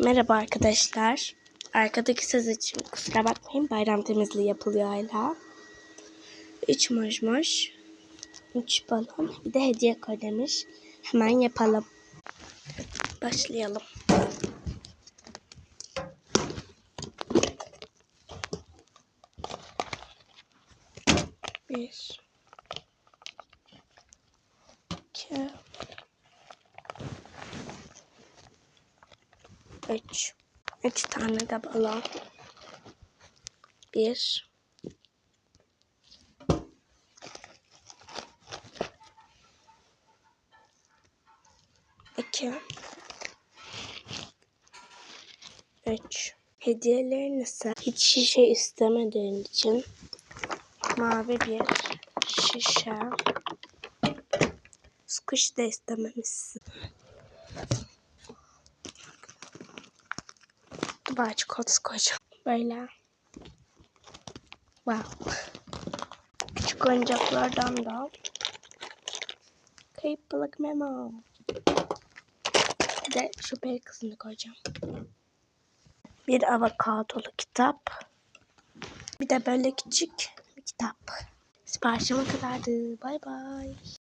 Merhaba arkadaşlar. Arkadaki ses için kusura bakmayın. Bayram temizliği yapılıyor hala. 3 mojmoj. 3 balon. Bir de hediye koy demiş. Hemen yapalım. Başlayalım. Bir. iki, Üç. Üç tane de balon. Bir. İki. Üç. Hediyelerin ise hiç şişe istemediğin için mavi bir şişe. Squish de istememişsin. Dubai çikolatası koyacağım. Böyle. Wow. Küçük oyuncaklardan da. Kayıp balık memo. Bir de şu peri kızını koyacağım. Bir avokadolu kitap. Bir de böyle küçük bir kitap. Siparişim bu kadardı. Bay bay.